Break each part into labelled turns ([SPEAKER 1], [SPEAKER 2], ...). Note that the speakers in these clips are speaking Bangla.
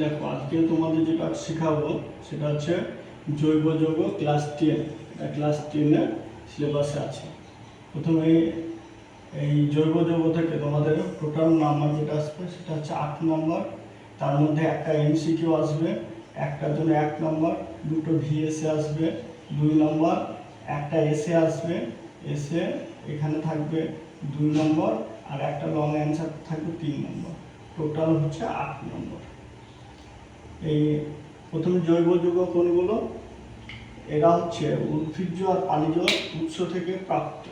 [SPEAKER 1] দেখো, আজকে তোমাদের যেটা শেখাবো, সেটা হচ্ছে জৈব যৌগ ক্লাস টেন এটা ক্লাস টেনের সিলেবাসে আছে। প্রথমে এই জৈব যৌগ থেকে তোমাদের টোটাল নাম্বার যেটা আসবে, সেটা হচ্ছে আট নম্বর তার মধ্যে একটা এমসিকিউ আসবে, একটার জন্য এক নম্বর দুটো ভিএসএ আসবে, দুই নম্বর একটা এসে আসবে। এসে এখানে থাকবে দুই নম্বর আর একটা লং অ্যান্সার থাকবে তিন নম্বর টোটাল হচ্ছে আট নম্বর এই প্রথমে জৈব যৌগ কোনগুলো এরা হচ্ছে উদ্ভিজ্জ আর পানিজ উৎস থেকে প্রাপ্ত।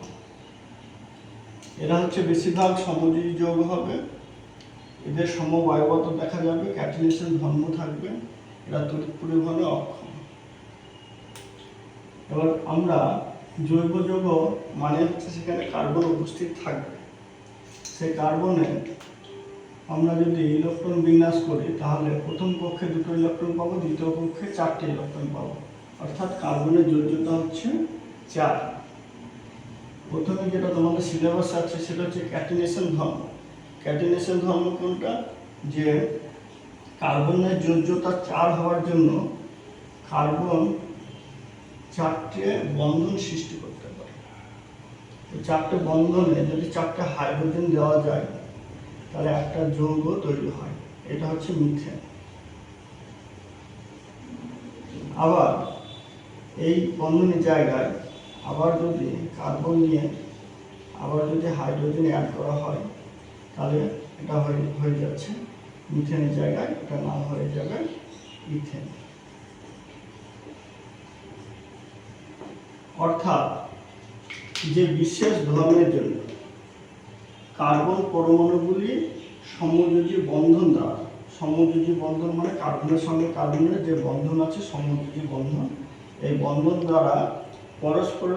[SPEAKER 1] এরা হচ্ছে বেশিরভাগ সমযোজী যৌগ হবে। এদের সমবায়গত দেখা যাবে, ক্যাটিনেশন ধর্ম থাকবে, এরা তড়িৎ পরিবহনে অক্ষম। এবার আমরা জৈব যৌগ মানে হচ্ছে সেখানে কার্বন উপস্থিত থাকবে। সেই কার্বনে আমরা যদি ইলেকট্রন বিন্যাস করি, তাহলে প্রথম কক্ষে দুটো ইলেকট্রন পাবো, দ্বিতীয় কক্ষে চারটে ইলেকট্রন পাবো। অর্থাৎ কার্বনের যোজ্যতা হচ্ছে চার। প্রথমে যেটা তোমাদের সিলেবাস আছে, সেটা হচ্ছে ক্যাটিনেশন ধর্ম। ক্যাটিনেশন ধর্ম কোনটা? যে কার্বনের যোজ্যতা চার হওয়ার জন্য কার্বন চারটে বন্ধন সৃষ্টি করতে পারে। চারটে বন্ধনে যদি চারটে হাইড্রোজেন দেওয়া যায় তাহলে একটা যৌগ তৈরি হয়। এটা হচ্ছে মিথেন। আবার এই বন্ধনের জায়গায় আবার যদি কার্বন নিয়ে আবার যদি হাইড্রোজেন অ্যাড করা হয়, তাহলে এটা হয়ে হয়ে যাচ্ছে মিথেনের জায়গায়, এটা নাম হয়ে যাবে ইথেন। অর্থাৎ যে বিশেষ ধর্মের জন্য কার্বন পরমাণুগুলি সমযোজী বন্ধন দ্বারা, সমযোজী বন্ধন মানে কার্বনের সঙ্গে কার্বনের যে বন্ধন আছে, সমযোজী বন্ধন, এই বন্ধন দ্বারা পরস্পর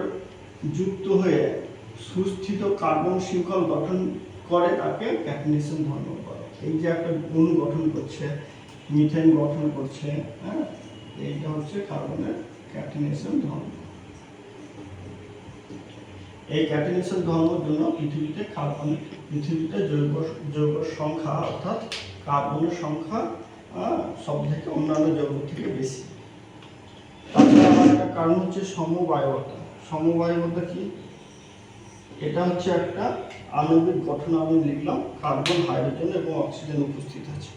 [SPEAKER 1] যুক্ত হয়ে সুস্থিত কার্বন শৃঙ্খল গঠন করে তাকে ক্যাটিনেশন ধর্ম বলে। এই যে একটা গুণ গঠন করছে, মিথেন গঠন করছে হ্যাঁ এইটা হচ্ছে কার্বনের ক্যাটিনেশন ধর্ম। এই ক্যাটিনেশন ধর্মের জন্য পৃথিবীতে কার্বন পৃথিবীতে জৈব জৈব সংখ্যা, অর্থাৎ কার্বনের সংখ্যা সব থেকে অন্যান্য যৌগ থেকে বেশি। তাছাড়া আমার একটা কারণ হচ্ছে সমবায়বতা সমবায়বতা কি? এটা হচ্ছে একটা আণবিক গঠন আমি লিখলাম, কার্বন, হাইড্রোজেন এবং অক্সিজেন উপস্থিত আছে।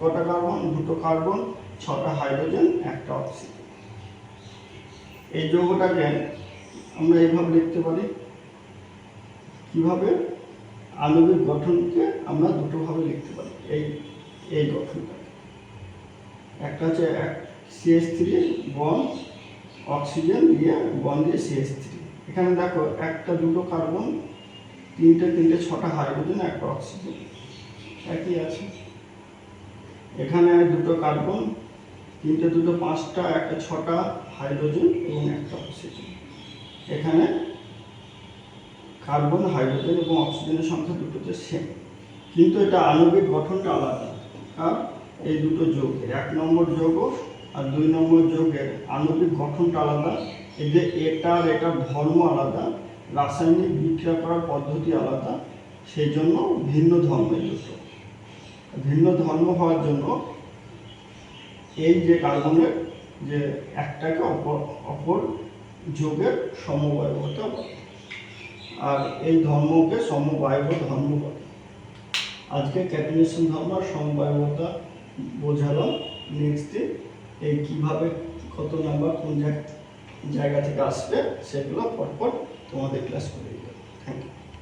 [SPEAKER 1] কটা কার্বন? দুটো কার্বন, ছটা হাইড্রোজেন, একটা অক্সিজেন। এই যৌগটাকে আমরা এইভাবে লিখতে পারি। কীভাবে আণবিক গঠনকে আমরা দুটোভাবে লিখতে পারি? এই এই গঠনটাকে। একটা হচ্ছে এক সিএস থ্রি বন অক্সিজেন দিয়ে বন দিয়ে সিএস থ্রি এখানে দেখো একটা দুটো কার্বন তিনটে তিনটে, ছটা হাইড্রোজেন একটা অক্সিজেন একই আছে। এখানে দুটো কার্বন তিনটে, দুটো, পাঁচটা, একটা, ছটা হাইড্রোজেন এবং একটা অক্সিজেন এখানে কার্বন, হাইড্রোজেন এবং অক্সিজেনের সংখ্যা দুটোতে সেম কিন্তু এটা আণবিক গঠনটা আলাদা। আর এই দুটো যৌগের, এক নম্বর যৌগ আর দুই নম্বর যৌগের আণবিক গঠনটা আলাদা। এদের এটা আর ধর্ম আলাদা, রাসায়নিক বিক্রিয়া করার পদ্ধতি আলাদা, সেই জন্য ভিন্ন ধর্মের দুটো। ভিন্ন ধর্ম হওয়ার জন্য এই যে কার্বনের যে একটাকে অপর অপর যোগের সমবায় হতে বলে আর এই ধর্মকে সমবায়ব ধর্ম বলে। আজকে ক্যাটিনেশন ধর্ম আর সমবায়বতা বোঝালাম নেক্সটে এই কীভাবে, কত নাম্বার কোন জায়গা থেকে আসবে সেগুলো পরপর তোমাদের ক্লাস করে দিতে